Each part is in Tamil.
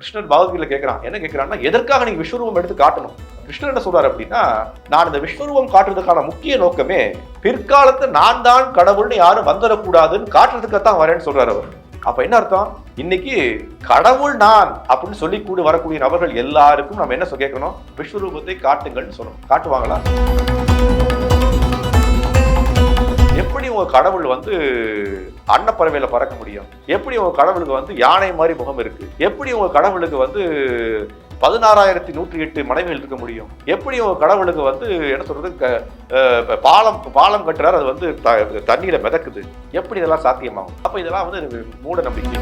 கிருஷ்ணன் பகவத்கீதையில் கேட்குறான் என்ன கேட்குறான்னா எதற்காக நீங்கள் விஸ்வரூபம் எடுத்து காட்டணும்? கிருஷ்ணர் என்ன சொல்றாரு அப்படின்னா நான் இந்த விஸ்வரூபம் காட்டுறதுக்கான முக்கிய நோக்கமே பிற்காலத்து நான் தான் கடவுள்னு யாரும் வந்துடக்கூடாதுன்னு காட்டுறதுக்காகத்தான் வரேன்னு சொல்றாரு அவர். அப்ப என்ன அர்த்தம்? இன்னைக்கு கடவுள் நான் அப்படின்னு சொல்லி கூட வரக்கூடிய நபர்கள் எல்லாருக்கும் நம்ம என்ன கேட்கணும்? விஸ்வரூபத்தை காட்டுங்கள்னு சொல்லணும். காட்டுவாங்களா? எப்படி உங்க கடவுள் வந்து அன்னப்பறவையில பறக்க முடியும்? எப்படி உங்க கடவுளுக்கு வந்து யானை மாதிரி முகம் இருக்கு? எப்படி உங்க கடவுளுக்கு வந்து பதினாறாயிரத்தி நூற்றி எட்டு மனைவிகள் இருக்க முடியும்? எப்படி உங்க கடவுளுக்கு வந்து என்ன சொல்றது க- பாலம் பாலம் கட்டுறாரு அது வந்து த- தண்ணியில மிதக்குது. எப்படி இதெல்லாம் சாத்தியமாகும்? அப்ப இதெல்லாம் வந்து மூட நம்பிக்கை.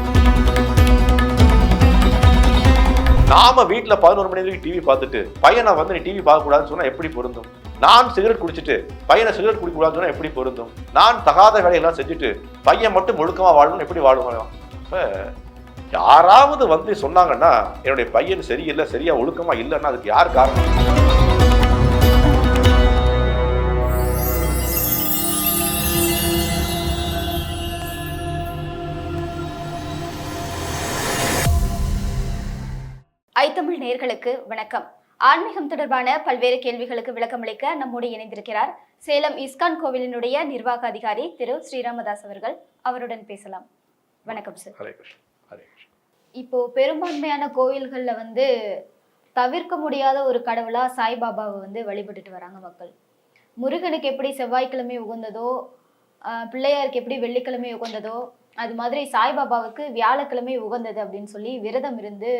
நாம வீட்டில் பதினோரு மணி வரைக்கும் டிவி பார்த்துட்டு பையனை வந்து நீ டிவி பார்க்க கூடாதுன்னு சொன்னா எப்படி பொருந்தும்? நான் சிகரெட் குடிச்சிட்டு பையனை சிகரெட் குடிக்கக்கூடாதுன்னு எப்படி பொருந்தும்? நான் தகாத வேலையெல்லாம் செஞ்சுட்டு பையன் மட்டும் ஒழுக்கமாக வாழணும் எப்படி வாழுவான் இப்போ யாராவது வந்து சொன்னாங்கன்னா என்னுடைய பையன் சரியில்லை சரியா ஒழுக்கமாக இல்லைன்னா அதுக்கு யார் காரணம்? ஐத்தமிழ் நேர்களுக்கு வணக்கம். ஆன்மீகம் தொடர்பான பல்வேறு கேள்விகளுக்கு விளக்கமளிக்க நம்மோடு இணைந்திருக்கிறார். சேலம் இஸ்கான் கோவிலினுடைய நிர்வாக அதிகாரி திரு ஸ்ரீராமதாஸ் அவர்கள். அவருடன் பேசலாம். வணக்கம் சார் இப்போ பெரும்பான்மையான கோவில்கள்ல வந்து தவிர்க்க முடியாத ஒரு கடவுளா சாய்பாபாவை வந்து வழிபட்டுட்டு வராங்க மக்கள். முருகனுக்கு எப்படி செவ்வாய்க்கிழமை உகந்ததோ பிள்ளையாருக்கு எப்படி வெள்ளிக்கிழமை உகந்ததோ அது மாதிரி சாய்பாபாவுக்கு வியாழக்கிழமை உகந்தது அப்படின்னு சொல்லி விரதம் இருந்து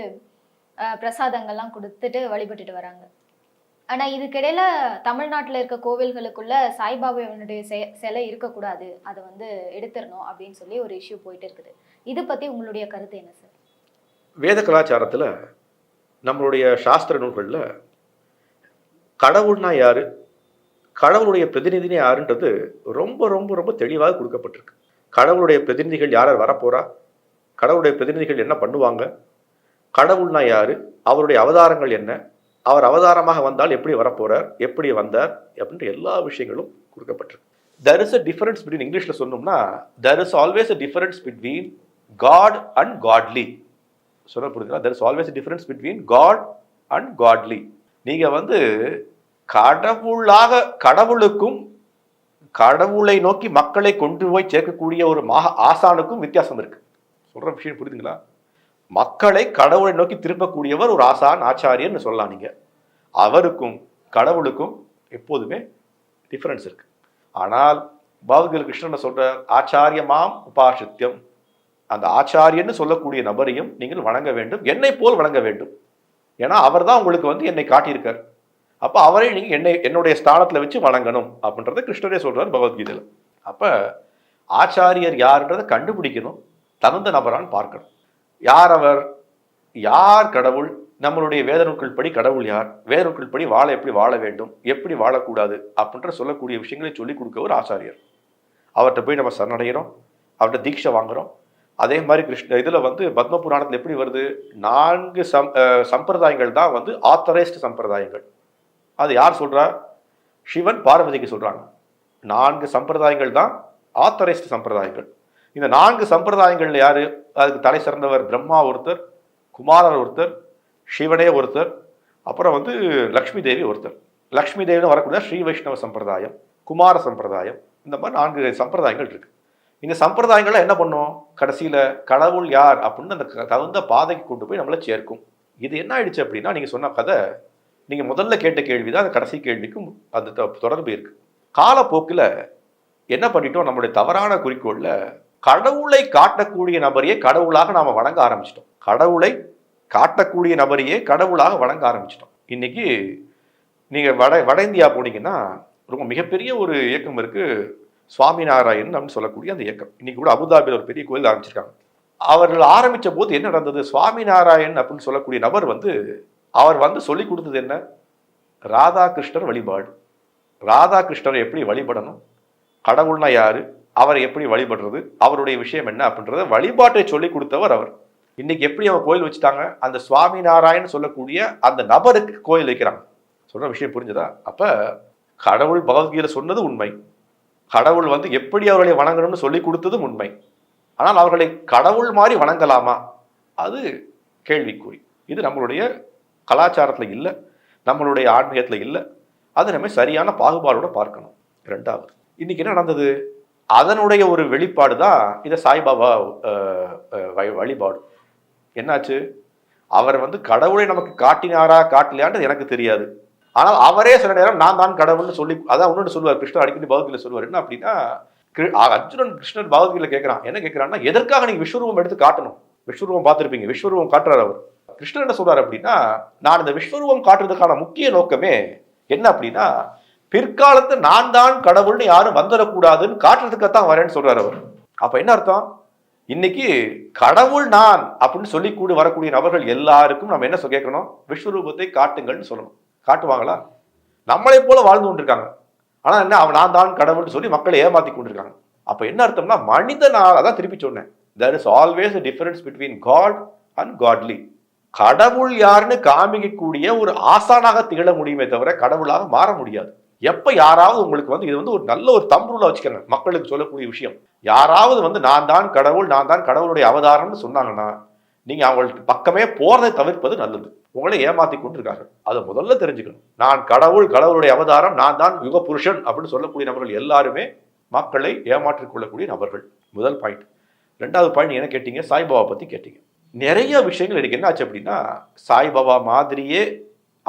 பிரசாதங்கள்லாம் கொடுத்துட்டு வழிபட்டுட்டு வராங்க. ஆனா இதுக்கிடையில தமிழ்நாட்டுல இருக்க கோவில்களுக்குள்ள சாய்பாபாவினுடைய செ- சிலை இருக்கக்கூடாது. அதை வந்து எடுத்துடணும் அப்படின்னு சொல்லி ஒரு இஷ்யூ போயிட்டு இருக்குது. இது பத்தி உங்களுடைய கருத்து என்ன சார் வேத கலாச்சாரத்தில் நம்மளுடைய சாஸ்திர நூல்களில் கடவுள்னா யாரு? கடவுளுடைய பிரதிநிதினே யாருன்றது ரொம்ப ரொம்ப ரொம்ப தெளிவாக கொடுக்கப்பட்டிருக்கு. கடவுளுடைய பிரதிநிதிகள் யார் யார் வரப்போறா? கடவுளுடைய பிரதிநிதிகள் என்ன பண்ணுவாங்க? கடவுள்னா யார்? அவருடைய அவதாரங்கள் என்ன? அவர் அவதாரமாக வந்தால் எப்படி வரப்போகிறார் எப்படி வந்தார்? அப்படின்ற எல்லா விஷயங்களும் கொடுக்கப்பட்டிருக்கு. There is a difference between இங்கிலீஷில் சொன்னோம்னா there is always a difference between God and godly சொல்ல புரியுதுங்களா there is always difference between God and godly நீங்கள் வந்து கடவுளாக கடவுளுக்கும் கடவுளை நோக்கி மக்களை கொண்டு போய் சேர்க்கக்கூடிய ஒரு மகா ஆசானுக்கும் வித்தியாசம் இருக்குது சொல்கிற விஷயம் புரியுதுங்களா மக்களை கடவுளை நோக்கி திருப்பக்கூடியவர் ஒரு ஆசான் ஆச்சாரியன்னு சொல்லலாம் நீங்கள் அவருக்கும் கடவுளுக்கும் எப்போதுமே டிஃப்ரென்ஸ் இருக்கு. ஆனால் பாவகர் கிருஷ்ணன் சொல்கிற ஆச்சாரியமாம் உபாசித்யம். அந்த ஆச்சாரியன்னு சொல்லக்கூடிய நபரையும் நீங்கள் வணங்க வேண்டும். என்னை போல் வணங்க வேண்டும். ஏன்னா அவர் தான் உங்களுக்கு வந்து என்னை காட்டியிருக்கார். அப்போ அவரை நீங்கள் என்னை என்னுடைய ஸ்தானத்தில் வச்சு வணங்கணும் அப்படின்றத கிருஷ்ணரே சொல்கிறார் பகவத்கீதையில். அப்போ ஆச்சாரியர் யாருன்றதை கண்டுபிடிக்கணும். தகுந்த நபரான்னு பார்க்கணும். யார் அவர்? யார் கடவுள்? நம்மளுடைய வேதநூக்கள் படி கடவுள் யார்? வேத படி வாழ எப்படி வாழ வேண்டும்? எப்படி வாழக்கூடாது? அப்படின்ற சொல்லக்கூடிய விஷயங்களை சொல்லிக் கொடுக்க ஒரு ஆச்சாரியர் அவர்கிட்ட போய் நம்ம சரணடைகிறோம். அவர்கிட்ட தீட்சை வாங்குறோம். அதே மாதிரி கிருஷ்ண இதில் வந்து பத்ம புராணத்தில் எப்படி வருது? நான்கு சம் சம்பிரதாயங்கள் தான் வந்து ஆத்தரைஸ்டு சம்பிரதாயங்கள். அது யார் சொல்கிறா சிவன் பார்வதிக்கு சொல்கிறாங்க நான்கு சம்பிரதாயங்கள் தான் ஆத்தரைஸ்டு சம்பிரதாயங்கள். இந்த நான்கு சம்பிரதாயங்கள்ல யாரு? அதுக்கு தலை சிறந்தவர் பிரம்மா ஒருத்தர் குமாரர் ஒருத்தர் சிவனே ஒருத்தர் அப்புறம் வந்து லக்ஷ்மி தேவி ஒருத்தர். லக்ஷ்மி தேவின்னு வரக்கூடிய ஸ்ரீ வைஷ்ணவ சம்பிரதாயம் குமார சம்பிரதாயம் இந்த மாதிரி நான்கு சம்பிரதாயங்கள் இருக்கு. இந்த சம்பிரதாயங்களை என்ன பண்ணும்? கடைசியில கடவுள் யார் அப்படின்னு அந்த க- தகுந்த பாதைக்கு கொண்டு போய் நம்மளை சேர்க்கும். இது என்ன ஆயிடுச்சு அப்படின்னா நீங்க சொன்ன கதை நீங்க முதல்ல கேட்ட கேள்வி தான் அந்த கடைசி கேள்விக்கும் அந்த தொடர்பு இருக்கு. காலப்போக்கில் என்ன பண்ணிட்டோம்? நம்மளுடைய தவறான குறிக்கோளில் கடவுளை காட்டக்கூடிய நபரையே கடவுளாக நாம் வணங்க ஆரம்பிச்சிட்டோம். கடவுளை காட்டக்கூடிய நபரையே கடவுளாக வணங்க ஆரம்பிச்சிட்டோம். இன்னைக்கு நீங்கள் வட வட இந்தியா போனீங்கன்னா ரொம்ப மிகப்பெரிய ஒரு இயக்கம் இருக்கு. சுவாமிநாராயண் அப்படின்னு சொல்லக்கூடிய அந்த இயக்கம். இன்னைக்கு கூட அபுதாபியில் ஒரு பெரிய கோயில் ஆரம்பிச்சிருக்காங்க. அவர்கள் ஆரம்பித்த போது என்ன நடந்தது? சுவாமிநாராயண் அப்படின்னு சொல்லக்கூடிய நபர் வந்து அவர் வந்து சொல்லி கொடுத்தது என்ன? ராதாகிருஷ்ணர் வழிபாடு. ராதாகிருஷ்ணரை எப்படி வழிபடணும்? கடவுள்னா யாரு? அவரை எப்படி வழிபடுறது அவருடைய விஷயம் என்ன அப்படின்றத வழிபாட்டை சொல்லி கொடுத்தவர் அவர். இன்னைக்கு எப்படி அவன் கோயில் வச்சுட்டாங்க அந்த சுவாமி நாராயண் சொல்லக்கூடிய அந்த நபருக்கு கோயில் வைக்கிறாங்க. சொல்ற விஷயம் புரிஞ்சதா? அப்ப கடவுள் பகவத்கீதை சொன்னது உண்மை. கடவுள் வந்து எப்படி அவர்களை வணங்கணும்னு சொல்லி கொடுத்ததும் உண்மை. ஆனால் அவர்களை கடவுள் மாதிரி வணங்கலாமா? அது கேள்விக்குறி. இது நம்மளுடைய கலாச்சாரத்தில் இல்லை நம்மளுடைய ஆன்மீகத்தில் இல்லை. அது நம்ம சரியான பாகுபாடோட பார்க்கணும். ரெண்டாவது இன்னைக்கு என்ன நடந்தது? அதனுடைய ஒரு வெளிப்பாடு தான் இதை சாய்பாபா வழிபாடு. என்னாச்சு? அவர் வந்து கடவுளை நமக்கு காட்டினாரா காட்டலையான்றது எனக்கு தெரியாது. ஆனால் அவரே சில நேரம் நான் தான் கடவுள்னு சொல்லி அதான் ஒன்று சொல்லுவார் கிருஷ்ணன் அடிக்கடி பகவத்கீதை சொல்லுவார். என்ன அப்படின்னா கிரு- அர்ஜுனன் கிருஷ்ணன் பகவத்கீதை கேட்குறான் என்ன கேட்குறான்னா எதற்காக நீங்கள் விஸ்வரூபம் எடுத்து காட்டணும்? விஸ்வரூபம் பார்த்துருப்பீங்க விஸ்வரூபம் காட்டுறார் அவர். கிருஷ்ணன் என்ன சொல்றாரு அப்படின்னா நான் இந்த விஸ்வரூபம் காட்டுறதுக்கான முக்கிய நோக்கமே என்ன அப்படின்னா பிற்காலத்து நான் தான் கடவுள்னு யாரும் வந்துடக்கூடாதுன்னு காட்டுறதுக்காகத்தான் வரேன்னு சொல்றாரு அவர். அப்ப என்ன அர்த்தம்? இன்னைக்கு கடவுள் நான் அப்படின்னு சொல்லி கூடி வரக்கூடிய நபர்கள் எல்லாருக்கும் நம்ம என்ன கேட்கணும்? விஸ்வரூபத்தை காட்டுங்கள்னு சொல்லணும். காட்டுவாங்களா? நம்மளை போல வாழ்ந்து கொண்டிருக்காங்க. ஆனா என்ன? அவன் நான் தான் கடவுள்னு சொல்லி மக்களை ஏமாத்தி கொண்டிருக்காங்க. அப்ப என்ன அர்த்தம்னா மனிதனால் அதான் திருப்பி சொன்னேன். There is always a difference God and godly கடவுள் யாருன்னு காமிக்கக்கூடிய ஒரு ஆசானாக திகழ முடியுமே தவிர கடவுளாக மாற முடியாது. எப்போ யாராவது உங்களுக்கு வந்து இது வந்து ஒரு நல்ல ஒரு தம்புருளா வச்சுக்கங்க மக்களுக்கு சொல்லக்கூடிய விஷயம். யாராவது வந்து நான் தான் கடவுள் நான் தான் கடவுளுடைய அவதாரம்னு சொன்னாங்கன்னா நீங்கள் அவங்களுக்கு பக்கமே போகிறதை தவிர்ப்பது நல்லது. உங்களை ஏமாத்தி கொண்டிருக்காங்க அதை முதல்ல தெரிஞ்சுக்கணும். நான் கடவுள் கடவுளுடைய அவதாரம் நான் தான் யுக புருஷன் அப்படின்னு சொல்லக்கூடிய நபர்கள் எல்லாருமே மக்களை ஏமாற்றிக் கொள்ளக்கூடிய நபர்கள். முதல் பாயிண்ட் ரெண்டாவது பாயிண்ட் என்ன கேட்டீங்க? சாய்பாபா பற்றி கேட்டீங்க. நிறைய விஷயங்கள் எனக்கு என்ன ஆச்சு அப்படின்னா சாய்பாபா மாதிரியே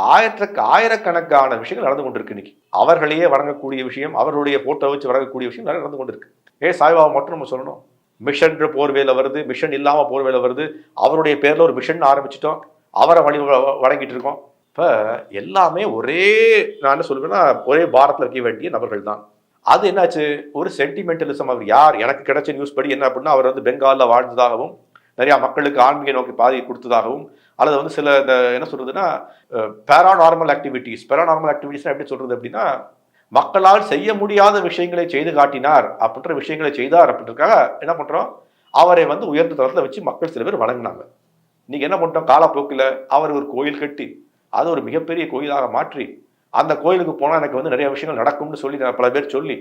ஆயிரத்துக்கு ஆயிரக்கணக்கான விஷயங்கள் நடந்து கொண்டிருக்கு இன்னைக்கு. அவர்களையே வணங்கக்கூடிய விஷயம் அவர்களுடைய போட்டோ வச்சு வணங்கக்கூடிய விஷயம் நிறைய நடந்து கொண்டிருக்கு. ஏ சாய்பாபா மட்டும் நம்ம சொல்லணும். மிஷன்ற போர்வேல வருது மிஷன் இல்லாமல் போர்வேல வருது. அவருடைய பேரில் ஒரு மிஷன் ஆரம்பிச்சிட்டோம். அவரை வழி வ- வணங்கிட்டு இருக்கோம். இப்போ எல்லாமே ஒரே நான் என்ன சொல்லுவேன்னா ஒரே பாரத்தில் வைக்க வேண்டிய நபர்கள் தான். அது என்னாச்சு? ஒரு சென்டிமெண்டலிசம் அவர் யார்? எனக்கு கிடைச்ச நியூஸ் படி என்ன அப்படின்னா அவர் வந்து பெங்காலில் வாழ்ந்ததாகவும் நிறையா மக்களுக்கு ஆன்மீக நோக்கி பாதி கொடுத்ததாகவும் அல்லது வந்து சில இந்த என்ன சொல்றதுன்னா பேராநார்மல் ஆக்டிவிட்டிஸ் பேராநார்மல் ஆக்டிவிட்டீஸ் எப்படி சொல்றது அப்படின்னா மக்களால் செய்ய முடியாத விஷயங்களை செய்து காட்டினார் அப்படின்ற விஷயங்களை செய்தார் அப்படின்றக்காக என்ன பண்ணுறோம் அவரை வந்து உயர்ந்த தரத்தில் வச்சு மக்கள் சில பேர் வணங்கினாங்க. நீங்கள் என்ன பண்ணிட்டோம்? காலப்போக்கில் அவர் ஒரு கோயில் கட்டி அது ஒரு மிகப்பெரிய கோயிலாக மாற்றி அந்த கோயிலுக்கு போனால் எனக்கு வந்து நிறைய விஷயங்கள் நடக்கும்னு சொல்லி நான் பல பேர் சொல்லி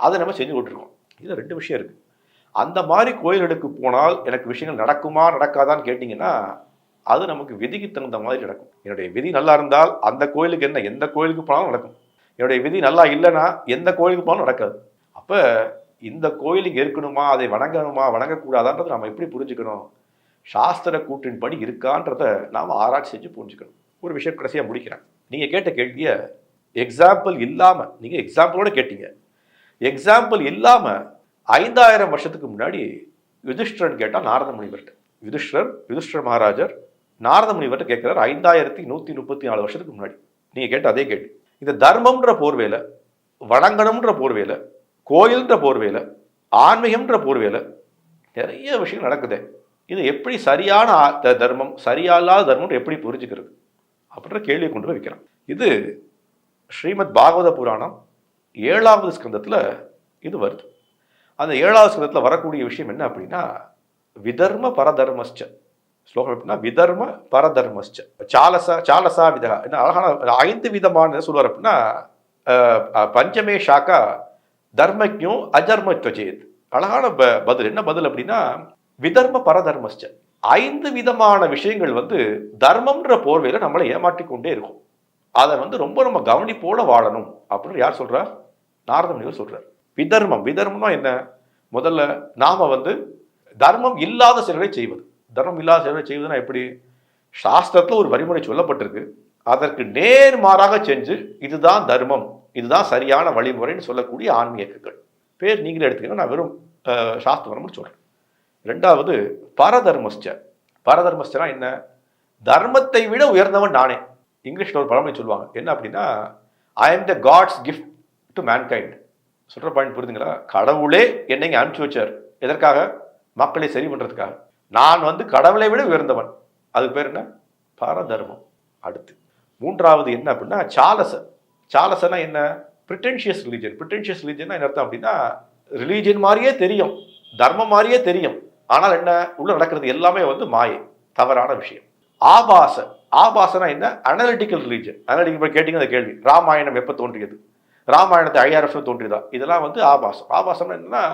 அதை நம்ம செஞ்சு கொண்டிருக்கோம் இது ரெண்டு விஷயம் இருக்குது அந்த மாதிரி கோயில்களுக்கு போனால் எனக்கு விஷயங்கள் நடக்குமா நடக்காதான்னு கேட்டிங்கன்னா அது நமக்கு விதிக்கு தகுந்த மாதிரி நடக்கும். என்னுடைய விதி நல்லா இருந்தால் அந்த கோயிலுக்கு என்ன எந்த கோயிலுக்கு போனாலும் நடக்கும். என்னுடைய விதி நல்லா இல்லைன்னா எந்த கோயிலுக்கு போனாலும் நடக்காது. அப்போ இந்த கோயிலுக்கு இருக்கணுமா அதை வணங்கணுமா வணங்கக்கூடாதான்றதை நம்ம எப்படி புரிஞ்சுக்கணும்? சாஸ்திர கூற்றின்படி இருக்கான்றத நாம் ஆராய்ச்சி செஞ்சு புரிஞ்சுக்கணும். ஒரு விஷயம் கடைசியாக முடிக்கிறேன். நீங்கள் கேட்ட கேள்வியை எக்ஸாம்பிள் இல்லாமல் நீங்கள் எக்ஸாம்பிளோட கேட்டீங்க. எக்ஸாம்பிள் இல்லாமல் ஐந்தாயிரம் வருஷத்துக்கு முன்னாடி யுதிஷ்டரன் கேட்டால் நாரத முனிவர்கிட்ட. யுதிஷ்டர் யுதிஷ்டர் மகாராஜர் நாரத முனிவர்கிட்ட கேட்குறாரு ஐந்தாயிரத்தி நூற்றி முப்பத்தி நாலு வருஷத்துக்கு முன்னாடி. நீங்கள் கேட்ட அதே கேட்டு இந்த தர்மம்ன்ற போர்வேல வணங்கணும்ன்ற போர்வேல கோயில்ன்ற போர்வேல ஆன்மீகம்ன்ற போர்வேல நிறைய விஷயம் நடக்குது. இது எப்படி சரியான த- தர்மம் சரியால்லாத தர்மம் எப்படி புரிஞ்சுக்கிறது? அப்படின்ற கேள்வியை கொண்டு போய் வைக்கிறான். இது ஸ்ரீமத் பாகவத புராணம் ஏழாவது ஸ்கந்தத்தில் இது வருது. அந்த ஏழாவது ஸ்கந்தத்தில் வரக்கூடிய விஷயம் என்ன அப்படின்னா விதர்ம பரதர்மஸ்ச. ஸ்லோகம் எப்படின்னா விதர்ம பரதர்மஸ்ச சாலசா சாலசா விதா என்ன அழகான ஐந்து விதமான சொல்லுவார் அப்படின்னா பஞ்சமே ஷாக்கா தர்மஜும் அஜர்ம துவஜேத் அழகான ப- பதில். என்ன பதில் அப்படின்னா விதர்ம பரதர்மஸ்ச ஐந்து விதமான விஷயங்கள் வந்து தர்மம்ன்ற போர்வையில் நம்மளை ஏமாற்றிக் கொண்டே இருக்கும். அதை வந்து ரொம்ப நம்ம கவனிப்போட வாழணும் அப்படின்னு யார் சொல்றா? நாரத சொல்கிறார் சொல்றார். விதர்மம் விதர்மம்னா என்ன? முதல்ல நாம வந்து தர்மம் இல்லாத செயல்களை செய்வது. தர்மம் இல்லாத சேவை செய்வதுன்னா எப்படி? சாஸ்திரத்தில் ஒரு வழிமுறை சொல்லப்பட்டிருக்கு. அதற்கு நேர்மாறாக செஞ்சு இதுதான் தர்மம் இதுதான் சரியான வழிமுறைன்னு சொல்லக்கூடிய ஆன்மீகங்கள் பேர் நீங்களே எடுத்துக்கங்க நான் வெறும் சாஸ்திரம்னு சாஸ்திரம் ரெண்டாவது பரதர்மஸ்ட பரதர்மஸ்டனா என்ன? தர்மத்தை விட உயர்ந்தவன் நானே. இங்கிலீஷில் ஒரு பழமொழி சொல்லுவாங்க. என்ன அப்படின்னா I am the God's gift to mankind சொல்கிற பாயிண்ட் புரிதுங்களா கடவுளே என்னைங்க அனுப்பிச்சி வச்சார். எதற்காக? மக்களை சரி பண்ணுறதுக்காக நான் வந்து கடவுளை விட உயர்ந்தவன். அது பேர் என்ன? பரதர்மம். அடுத்து மூன்றாவது என்ன அப்படின்னா சாலச சாலசனா என்ன? பிரிட்டென்ஷியஸ் ரிலீஜன் பிரிட்டென்ஷியஸ் ரிலீஜன் என்ன அர்த்தம் அப்படின்னா ரிலீஜன் மாதிரியே தெரியும். தர்மம் மாதிரியே தெரியும். ஆனால் என்ன? உள்ள நடக்கிறது எல்லாமே வந்து மாயை. தவறான விஷயம். ஆபாச ஆபாசனா என்ன? அனலிட்டிக்கல் ரிலீஜன் அனலிட்டிக்கல் கேட்டீங்க அந்த கேள்வி. ராமாயணம் எப்போ தோன்றியது? ராமாயணத்தை ஐயாயிரம் வருஷம் தோன்றியதா? இதெல்லாம் வந்து ஆபாசம். ஆபாசம்னா என்னன்னா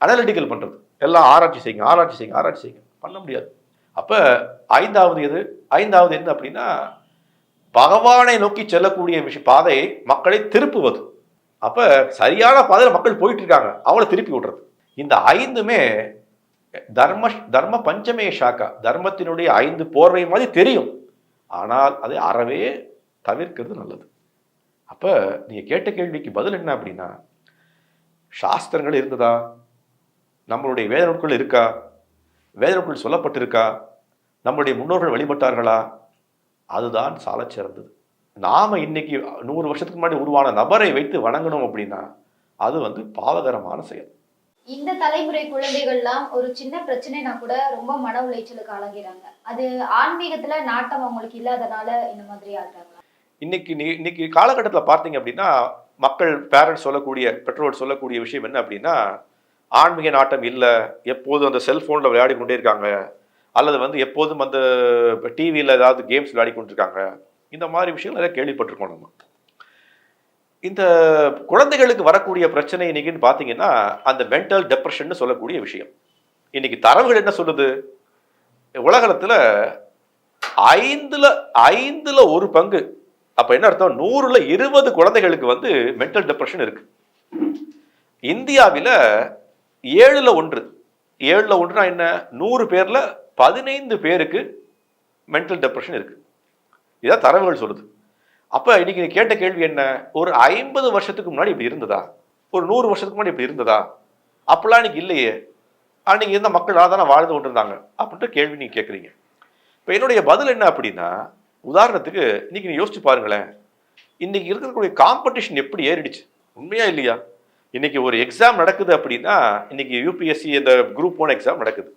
அனலிட்டிக்கல் பண்ணுறது எல்லாம் ஆராய்ச்சி செய்யுங்க ஆராய்ச்சி செய்யுங்க ஆராய்ச்சி செய்யுங்க. பண்ண முடியாது. அப்ப ஐந்தாவது எது? ஐந்தாவது என்ன அப்படின்னா பகவானை நோக்கி செல்லக்கூடிய விஷய பாதையை மக்களை திருப்புவது. அப்ப சரியான பாதையில் மக்கள் போயிட்டு இருக்காங்க அவளை திருப்பி விடுறது. இந்த ஐந்துமே தர்ம தர்ம பஞ்சமே ஷாக்கா தர்மத்தினுடைய ஐந்து போர்வை மாதிரி தெரியும். ஆனால் அதை அறவே தவிர்க்கிறது நல்லது. அப்ப நீங்கள் கேட்ட கேள்விக்கு பதில் என்ன அப்படின்னா சாஸ்திரங்கள் இருந்ததா? நம்மளுடைய வேத நூட்கள் இருக்கா? வேத நூட்கள் சொல்லப்பட்டிருக்கா? நம்முடைய முன்னோர்கள் வழிபட்டார்களா? அதுதான் சாலச் சிறந்தது. நாம இன்னைக்கு நூறு வருஷத்துக்கு முன்னாடி உருவான நபரை வைத்து வணங்கணும் அப்படின்னா அது வந்து பாவகரமான செயல். இந்த தலைமுறை குழந்தைகள்லாம் ஒரு சின்ன பிரச்சனைனா கூட ரொம்ப மன உளைச்சலுக்கு ஆளாகிறாங்க. அது ஆன்மீகத்துல நாட்டம் அவங்களுக்கு இல்லாதனால இந்த மாதிரி ஆகுறாங்க. இன்னைக்கு இன்னைக்கு காலகட்டத்தில் பார்த்தீங்க அப்படின்னா மக்கள் பேரண்ட்ஸ் சொல்லக்கூடிய பெற்றோர் சொல்லக்கூடிய விஷயம் என்ன அப்படின்னா ஆன்மீக நாட்டம் இல்லை எப்போதும் அந்த செல்ஃபோனில் விளையாடி கொண்டே இருக்காங்க. அல்லது வந்து எப்போதும் அந்த டிவியில் ஏதாவது கேம்ஸ் விளையாடி கொண்டிருக்காங்க. இந்த மாதிரி விஷயங்கள் நிறைய கேள்விப்பட்டிருக்கோம் நம்ம. இந்த குழந்தைகளுக்கு வரக்கூடிய பிரச்சனை இன்னைக்குன்னு பார்த்தீங்கன்னா அந்த மென்டல் டெப்ரெஷன் சொல்லக்கூடிய விஷயம். இன்னைக்கு தரவுகள் என்ன சொல்லுது? உலகத்தில் ஐந்துல ஐந்துல ஒரு பங்கு. அப்ப என்ன அர்த்தம்? நூறுல இருபது குழந்தைகளுக்கு வந்து மென்டல் டெப்ரெஷன் இருக்கு. இந்தியாவில் ஏழில் ஒன்று. ஏழில் ஒன்றுனா என்ன? நூறு பேரில் பதினைந்து பேருக்கு மென்டல் டெப்ரெஷன் இருக்குது இதான் தரவுகள் சொல்லுது. அப்போ இன்னைக்கு நீ கேட்ட கேள்வி என்ன? ஒரு ஐம்பது வருஷத்துக்கு முன்னாடி இப்படி இருந்ததா? ஒரு நூறு வருஷத்துக்கு முன்னாடி இப்படி இருந்ததா? அப்போல்லாம் இன்னைக்கு இல்லையே. அன்றைக்கி இருந்த மக்கள் தானே வாழ்ந்து கொண்டிருந்தாங்க. அப்படின்ட்டு கேள்வி நீங்கள் கேட்குறீங்க இப்போ என்னுடைய பதில் என்ன அப்படின்னா உதாரணத்துக்கு இன்றைக்கி நீ யோசிச்சு பாருங்களேன். இன்றைக்கி இருக்கக்கூடிய காம்படிஷன் எப்படி ஏறிடுச்சு? உண்மையா இல்லையா? இன்றைக்கி ஒரு எக்ஸாம் நடக்குது அப்படின்னா இன்னைக்கு யூபிஎஸ்சி இந்த குரூப் ஒன் எக்ஸாம் நடக்குது.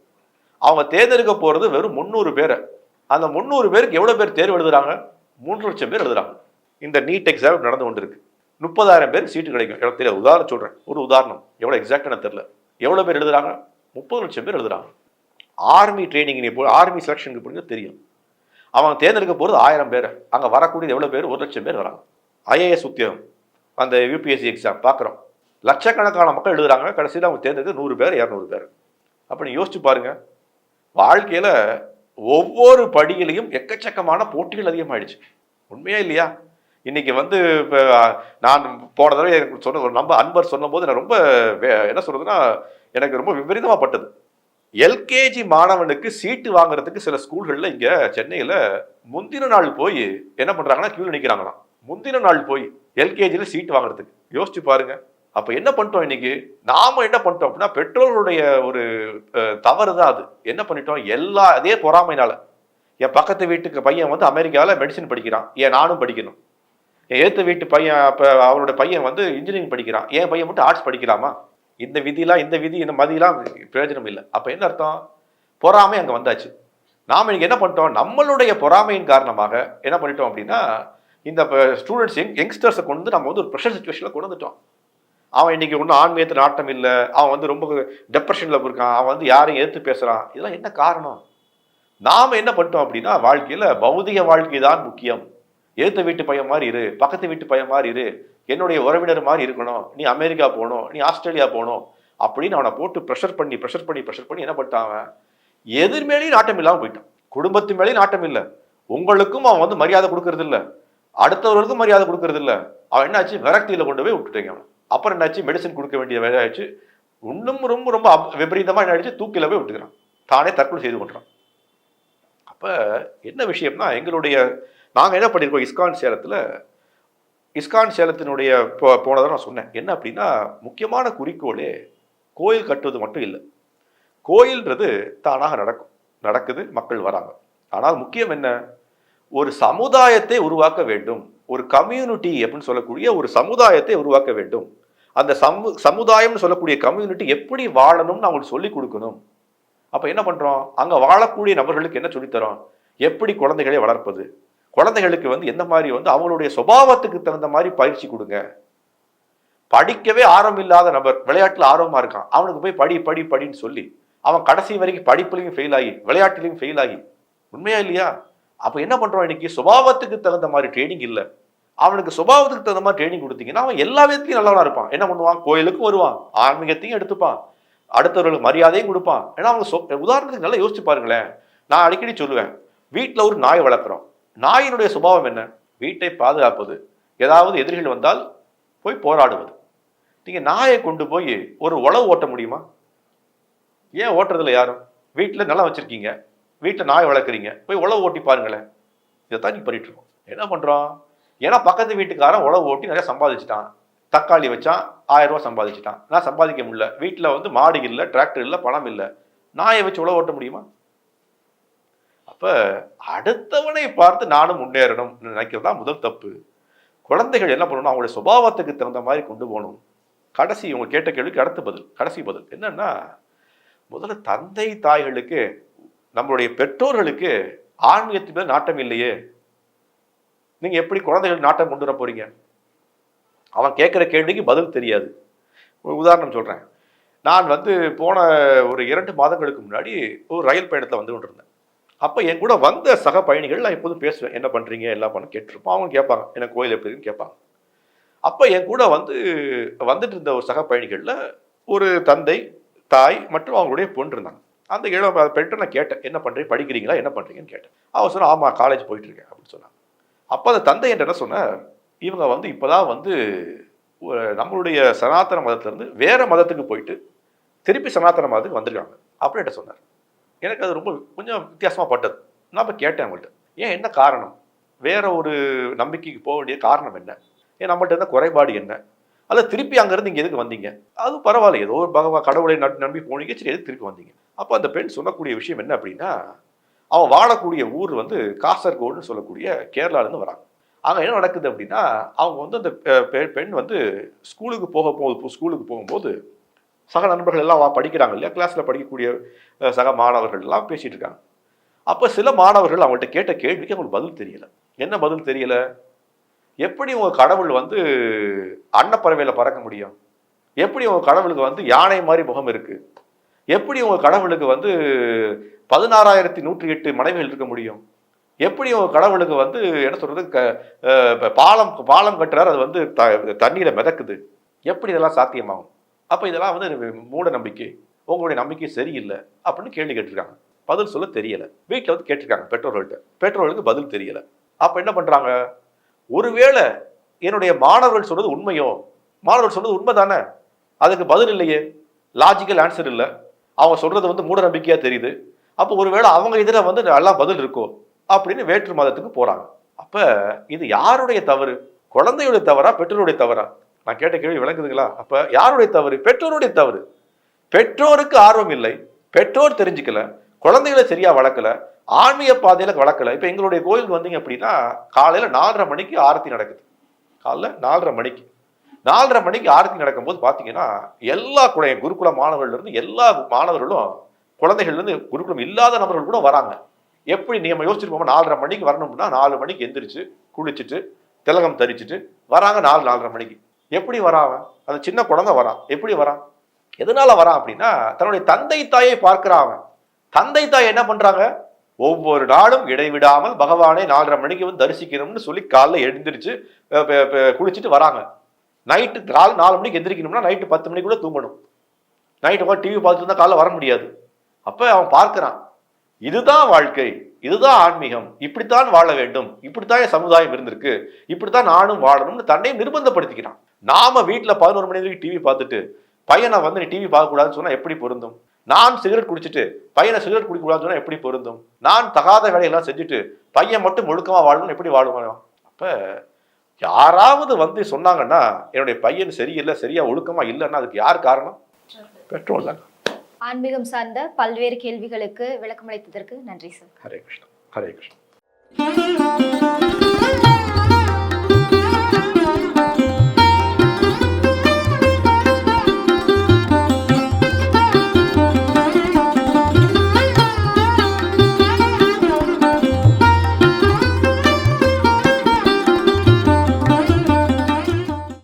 அவங்க தேர்ந்தெடுக்க போகிறது வெறும் முந்நூறு பேரை. அந்த முந்நூறு பேருக்கு எவ்வளோ பேர் தேர்வு எழுதுறாங்க? மூன்று லட்சம் பேர் எழுதுறாங்க. இந்த நீட் எக்ஸாம் நடந்து கொண்டிருக்கு. முப்பதாயிரம் பேர் சீட்டு கிடைக்கும். இடத்துல உதாரணம் சொல்கிறேன் ஒரு உதாரணம். எவ்வளோ எக்ஸாக்ட் தெரில தெரியல. எவ்வளோ பேர் எழுதுறாங்க? முப்பது லட்சம் பேர் எழுதுறாங்க. ஆர்மி ட்ரைனிங் நீ போய் ஆர்மி செலெக்ஷனுக்கு போனீங்க தெரியும். அவங்க தேர்ந்தெடுக்க போகிறது ஆயிரம் பேர். அங்கே வரக்கூடியது எவ்வளோ பேர்? ஒரு லட்சம் பேர் வராங்க. ஐஏஎஸ் உத்தியோகம். அந்த யூபிஎஸ்சி எக்ஸாம் பார்க்குறோம். லட்சக்கணக்கான மக்கள் எழுதுறாங்க. கடைசியில் அவங்க தேர்ந்தது நூறு பேர் இரநூறு பேர். அப்போ நீ யோசிச்சு பாருங்க. வாழ்க்கையில் ஒவ்வொரு படியிலையும் எக்கச்சக்கமான போட்டிகள் அதிகமாகிடுச்சு உண்மையா இல்லையா? இன்னைக்கு வந்து இப்போ நான் போன தடவை எனக்கு சொன்ன ஒரு நம்ப அன்பர் சொன்னபோது நான் ரொம்ப வே- என்ன சொல்கிறதுன்னா எனக்கு ரொம்ப விபரீதமாப்பட்டது எல்கேஜி மாணவனுக்கு சீட்டு வாங்குறதுக்கு சில ஸ்கூல்களில் இங்கே சென்னையில் முந்தின நாள் போய் என்ன பண்ணுறாங்கன்னா கியூவில் நிற்கிறாங்களாம் முந்தின நாள் போய் எல்கேஜியில் சீட்டு வாங்குறதுக்கு. யோசிச்சு பாருங்கள் அப்போ என்ன பண்ணிட்டோம் இன்னைக்கு? நாம என்ன பண்ணிட்டோம் அப்படின்னா பெற்றோர்களுடைய ஒரு தவறு தான் அது. என்ன பண்ணிட்டோம்? எல்லா அதே பொறாமைனால. என் பக்கத்து வீட்டுக்கு பையன் வந்து அமெரிக்காவில் மெடிசின் படிக்கிறான். ஏன் நானும் படிக்கணும். என் ஏற்ற வீட்டு பையன் அப்போ அவரோட பையன் வந்து இன்ஜினியரிங் படிக்கிறான். என் பையன் மட்டும் ஆர்ட்ஸ் படிக்கலாமா? இந்த விதிலாம் இந்த விதி இந்த மதியெல்லாம் பிரயோஜனம் இல்லை. அப்போ என்ன அர்த்தம்? பொறாமை அங்கே வந்தாச்சு. நாம் இன்னைக்கு என்ன பண்ணிட்டோம்? நம்மளுடைய பொறாமையின் காரணமாக என்ன பண்ணிட்டோம் அப்படின்னா இந்த ஸ்டூடெண்ட்ஸ் யங் யங்ஸ்டர்ஸை கொண்டு வந்து நம்ம வந்து ஒரு ப்ரெஷர் சுச்சுவேஷனில் கொண்டு வந்துட்டோம். அவன் இன்னைக்கு ஒன்றும் ஆன்மீகத்தில் நாட்டம் இல்லை. அவன் வந்து ரொம்ப டெப்ரெஷனில் இருக்கான் அவன் வந்து யாரையும் எதிர்த்து பேசுகிறான் இதெல்லாம் என்ன காரணம்? நாம் என்ன பண்ணிட்டோம் அப்படின்னா வாழ்க்கையில் பௌதிக வாழ்க்கை தான் முக்கியம். ஏத்த வீட்டு பையன் மாதிரி இரு பக்கத்து வீட்டு பையன் மாதிரி இரு என்னுடைய உறவினர் மாதிரி இருக்கணும். நீ அமெரிக்கா போகணும் நீ ஆஸ்திரேலியா போகணும் அப்படின்னு அவனை போட்டு ப்ரெஷர் பண்ணி ப்ரெஷர் பண்ணி ப்ரெஷர் பண்ணி என்ன பண்ணிட்டான் அவன்? எதிர் மேலேயும் நாட்டம் இல்லாமல் போயிட்டான். குடும்பத்து மேலேயும் நாட்டம் இல்லை. உங்களுக்கும் அவன் வந்து மரியாதை கொடுக்கறதில்ல. அடுத்தவர்களுக்கும் மரியாதை கொடுக்கறதில்ல. அவன் என்னாச்சு? விரக்தியில் கொண்டு போய் விட்டுட்டேங்க அவன். அப்புறம் என்னாச்சு? மெடிசன் கொடுக்க வேண்டிய வேலை ஆயிடுச்சு. இன்னும் ரொம்ப ரொம்ப அப்- விபரீதமா என்ன ஆயிடுச்சு? தூக்கில போய் விட்டுக்கிறான். தானே தற்கொலை செய்து கொண்டான் அப்போ என்ன விஷயம்னா எங்களுடைய நாங்கள் என்ன பண்ணியிருக்கோம்? இஸ்கான் சேலத்தில் இஸ்கான் சேலத்தினுடைய போ போனதை நான் சொன்னேன். என்ன அப்படின்னா முக்கியமான குறிக்கோளே கோயில் கட்டுவது மட்டும் இல்லை. கோயில்ன்றது தானாக நடக்கும். நடக்குது மக்கள் வராங்க. ஆனால் முக்கியம் என்ன? ஒரு சமுதாயத்தை உருவாக்க வேண்டும். ஒரு கம்யூனிட்டி அப்படின்னு சொல்லக்கூடிய ஒரு சமுதாயத்தை உருவாக்க வேண்டும். அந்த சமு சமுதாயம்னு சொல்லக்கூடிய கம்யூனிட்டி எப்படி வாழணும்னு அவங்களுக்கு சொல்லி கொடுக்கணும். அப்போ என்ன பண்ணுறோம் அங்கே வாழக்கூடிய நபர்களுக்கு என்ன சொல்லித்தரோம் எப்படி குழந்தைகளை வளர்ப்பது? குழந்தைகளுக்கு வந்து எந்த மாதிரி வந்து அவங்களுடைய சுபாவத்துக்கு தகுந்த மாதிரி பயிற்சி கொடுங்க. படிக்கவே ஆர்வம் இல்லாத நபர் விளையாட்டில் ஆர்வமாக இருக்கான். அவனுக்கு போய் படி படி படின்னு சொல்லி அவன் கடைசி வரைக்கும் படிப்புலையும் ஃபெயில் ஆகி விளையாட்டுலையும் ஃபெயில் ஆகி. உண்மையா இல்லையா? அப்போ என்ன பண்ணுறோம் இன்னைக்கு? சுபாவத்துக்கு தகுந்த மாதிரி ட்ரைனிங் இல்லை. அவனுக்கு சுபாவத்துக்கு தகுந்த மாதிரி ட்ரைனிங் கொடுத்தீங்கன்னா அவன் எல்லா விதத்திலையும் நல்லவனா இருப்பான். என்ன பண்ணுவான்? கோயிலுக்கும் வருவான். ஆன்மீகத்தையும் எடுத்துப்பான். அடுத்தவர்களுக்கு மரியாதையும் கொடுப்பான். ஏன்னா அவங்க சொ- உதாரணத்துக்கு நல்லா யோசிச்சு பாருங்களேன். நான் அடிக்கடி சொல்லுவேன் வீட்டில் ஒரு நாய் வளர்க்குறோம். நாயினுடைய சுபாவம் என்ன? வீட்டை பாதுகாப்பது. ஏதாவது எதிரிகள் வந்தால் போய் போராடுவது. நீங்கள் நாயை கொண்டு போய் ஒரு உழவு ஓட்ட முடியுமா? ஏன் ஓட்டுறதில்ல யாரும்? வீட்டில் நல்லா வச்சுருக்கீங்க. வீட்டில் நாய் வளர்க்குறீங்க. போய் உழவு ஓட்டி பாருங்களேன். இதைத்தான் நீ பண்ணிட்டு இருக்கோம். என்ன பண்ணுறோம் ஏன்னா பக்கத்து வீட்டுக்காரன் உழவு ஓட்டி நிறைய சம்பாதிச்சிட்டான். தக்காளி வச்சான் ஆயிரம் ரூபா சம்பாதிச்சிட்டான். நான் சம்பாதிக்க முடியல. வீட்டில் வந்து மாடு இல்லை டிராக்டர் இல்லை பணம் இல்லை. நாயை வச்சு உழவு ஓட்ட முடியுமா? அப்போ அடுத்தவனை பார்த்து நானும் முன்னேறணும் நினைக்கிறது தான் முதல் தப்பு. குழந்தைகள் என்ன பண்ணணும்? அவங்களுடைய சுபாவத்துக்கு தகுந்த மாதிரி கொண்டு போகணும். கடைசி இவங்க கேட்ட கேள்விக்கு அடுத்த பதில் கடைசி பதில். என்னன்னா முதல்ல தந்தை தாய்களுக்கு நம்மளுடைய பெற்றோர்களுக்கு ஆன்மீகத்தின் மேல் நாட்டம் இல்லையே. நீங்கள் எப்படி குழந்தைகள் நாட்டம் கொண்டு வர போறீங்க? அவன் கேட்குற கேள்விக்கு பதில் தெரியாது. ஒரு உதாரணம் சொல்கிறேன் நான் வந்து போன ஒரு இரண்டு மாதங்களுக்கு முன்னாடி ஒரு ரயில் பயணத்தில் வந்து கொண்டிருந்தேன். அப்போ என் கூட வந்த சக பயணிகள் நான் எப்போதும் பேசுவேன் என்ன பண்ணுறீங்க எல்லாம் பண்ண கேட்டிருப்போம். அவங்க கேட்பாங்க. எனக்கு கோயில் எப்படின்னு கேட்பாங்க. அப்போ என் கூட வந்து வந்துட்டு இருந்த ஒரு சக பயணிகளில் ஒரு தந்தை தாய் மற்றும் அவங்களுடைய பொண்ணு இருந்தாங்க. அந்த இளம் பெண்கிட்ட நான் கேட்டேன் என்ன பண்ணுறீங்க படிக்கிறீங்களா? என்ன பண்ணுறீங்கன்னு கேட்டேன். அவன் சொன்னால் ஆமாம் காலேஜ் போயிட்டுருக்கேன் அப்படின்னு சொன்னாங்க. அப்போ அந்த தந்தை என்ற என்ன சொன்னார்? இவங்க வந்து இப்போதான் வந்து நம்மளுடைய சனாதன மதத்திலேருந்து வேறு மதத்துக்கு போயிட்டு திருப்பி சனாதன மதத்துக்கு வந்திருக்காங்க. அப்படின்ட்டு என்கிட்ட சொன்னார். எனக்கு அது ரொம்ப கொஞ்சம் வித்தியாசமாக பட்டது. நான் இப்போ கேட்டேன் அவங்கள்ட்ட. ஏன் என்ன காரணம்? வேற ஒரு நம்பிக்கைக்கு போக வேண்டிய காரணம் என்ன? ஏன் நம்மள்ட்ட இருந்த குறைபாடு என்ன? அல்ல திருப்பி அங்கேருந்து இங்கே எதுக்கு வந்தீங்க? அது பரவாயில்ல. ஏதோ ஒரு பகவான் கடவுளை நம்பி போனீங்க. சரி எதுக்கு திருப்பி வந்தீங்க? அப்போ அந்த பெண் சொல்லக்கூடிய விஷயம் என்ன அப்படின்னா அவன் வாழக்கூடிய ஊர் வந்து காசர்கோடுன்னு சொல்லக்கூடிய கேரளாலேருந்து வராங்க. அங்கே என்ன நடக்குது அப்படின்னா அவங்க வந்து அந்த பெண் வந்து ஸ்கூலுக்கு போக போகுது ஸ்கூலுக்கு போகும்போது சக நண்பர்கள் எல்லாம் வா- படிக்கிறாங்க இல்லையா? கிளாஸில் படிக்கக்கூடிய சக மாணவர்கள் எல்லாம் பேசிட்டு இருக்காங்க. அப்போ சில மாணவர்கள் அவங்கள்ட்ட கேட்ட கேள்விக்கு அவங்களுக்கு பதில் தெரியல. என்ன பதில் தெரியல? எப்படி உங்கள் கடவுள் வந்து அன்னப்பறவையில் பறக்க முடியும்? எப்படி உங்கள் கடவுளுக்கு வந்து யானை மாதிரி முகம் இருக்குது எப்படி உங்கள் கடவுளுக்கு வந்து பதினாறாயிரத்தி நூற்றி எட்டு மனைவிகள் இருக்க முடியும்? எப்படி உங்கள் கடவுளுக்கு வந்து என்ன சொல்கிறது க பாலம் பாலம் கட்டுறாரு அது வந்து த தண்ணியில் மிதக்குது. எப்படி இதெல்லாம் சாத்தியமாகும்? அப்போ இதெல்லாம் வந்து மூட நம்பிக்கை. உங்களுடைய நம்பிக்கை சரியில்லை அப்படின்னு கேள்வி கேட்டிருக்காங்க. பதில் சொல்ல தெரியலை. வீட்டில் வந்து கேட்டிருக்காங்க பெற்றோர்கள்ட்ட. பெற்றோர்களுக்கு பதில் தெரியலை. அப்போ என்ன பண்ணுறாங்க ஒருவேளை என்னுடைய மாணவர்கள் சொல்றது உண்மையோ? மாணவர்கள் சொல்றது உண்மை தானே அதுக்கு பதில் இல்லையே. லாஜிக்கல் ஆன்சர் இல்லை. அவங்க சொல்றது வந்து மூட நம்பிக்கையா தெரியுது. அப்போ ஒருவேளை அவங்க இதில் வந்து நல்லா பதில் இருக்கோ அப்படின்னு வேற்று மதத்துக்கு போறாங்க. அப்ப இது யாருடைய தவறு? குழந்தையுடைய தவறா? பெற்றோருடைய தவறா? நான் கேட்ட கேள்வி விளங்குதுங்களா? அப்ப யாருடைய தவறு? பெற்றோருடைய தவறு. பெற்றோருக்கு ஆர்வம் இல்லை. பெற்றோர் தெரிஞ்சுக்கல. குழந்தைகளை சரியா வளர்க்கல. ஆன்மீக பாதையில வளர்க்கல. இப்ப எங்களுடைய கோயிலுக்கு வந்தீங்க அப்படின்னா காலையில நாலரை மணிக்கு ஆரத்தி நடக்குது. காலைல நாலரை மணிக்கு. நாலரை மணிக்கு ஆரத்தி நடக்கும்போது பார்த்தீங்கன்னா எல்லா குழந்தை குருகுல மாணவர்கள்லேருந்து எல்லா மாணவர்களும் குழந்தைகள்லேருந்து குருகுலம் இல்லாத நபர்கள் கூட வராங்க. எப்படி நம்ம யோசிச்சிருப்போம் நாலரை மணிக்கு வரணும்னா நாலு மணிக்கு எந்திரிச்சு குளிச்சுட்டு திலகம் தரிச்சுட்டு வராங்க நாலு நாலரை மணிக்கு. எப்படி வரான் அந்த சின்ன குழந்தை வரான். எப்படி வரான்? எதனால வரான் அப்படின்னா தன்னுடைய தந்தை தாயை பார்க்கிறான் அவன். தந்தை தாய் என்ன பண்றாங்க? ஒவ்வொரு நாளும் இடைவிடாமல் பகவானை நாலரை மணிக்கு வந்து தரிசிக்கணும்னு சொல்லி காலைல எழுந்திரிச்சு குளிச்சுட்டு வராங்க. நைட்டு காலை நாலு மணிக்கு எந்திரிக்கணும்னா நைட்டு பத்து மணிக்குள்ளே தூங்கணும். நைட்டு உட்காந்து டிவி பார்த்துட்டு இருந்தால் காலைல வர முடியாது. அப்போ அவன் பார்க்குறான். இதுதான் வாழ்க்கை. இதுதான் ஆன்மீகம். இப்படித்தான் வாழ வேண்டும். இப்படித்தான் என் சமுதாயம் இருந்திருக்கு. இப்படித்தான் நானும் வாழணும்னு தன்னையும் நிர்பந்தப்படுத்திக்கிறான். நாம வீட்டில் பதினோரு மணி வரைக்கும் டிவி பார்த்துட்டு பையனை வந்து நீ டிவி பார்க்கக்கூடாதுன்னு சொன்னால் எப்படி பொருந்தும்? நான் சிகரெட் குடிச்சிட்டு பையனை சிகரெட் குடிக்கக்கூடாதுன்னு சொன்னால் எப்படி பொருந்தும்? நான் தகாத வேலையெல்லாம் செஞ்சுட்டு பையன் மட்டும் ஒழுக்கமாக வாழணும்னு எப்படி வாழுவான்? அப்போ யாராவது வந்து சொன்னாங்கன்னா என்னுடைய பையன் சரியில்லை சரியா ஒழுக்கமா இல்லைன்னா அதுக்கு யார் காரணம்? தான் ஆன்மீகம் சார்ந்த பல்வேறு கேள்விகளுக்கு விளக்கமளித்ததற்கு நன்றி சார். ஹரே கிருஷ்ணா. ஹரே கிருஷ்ணா.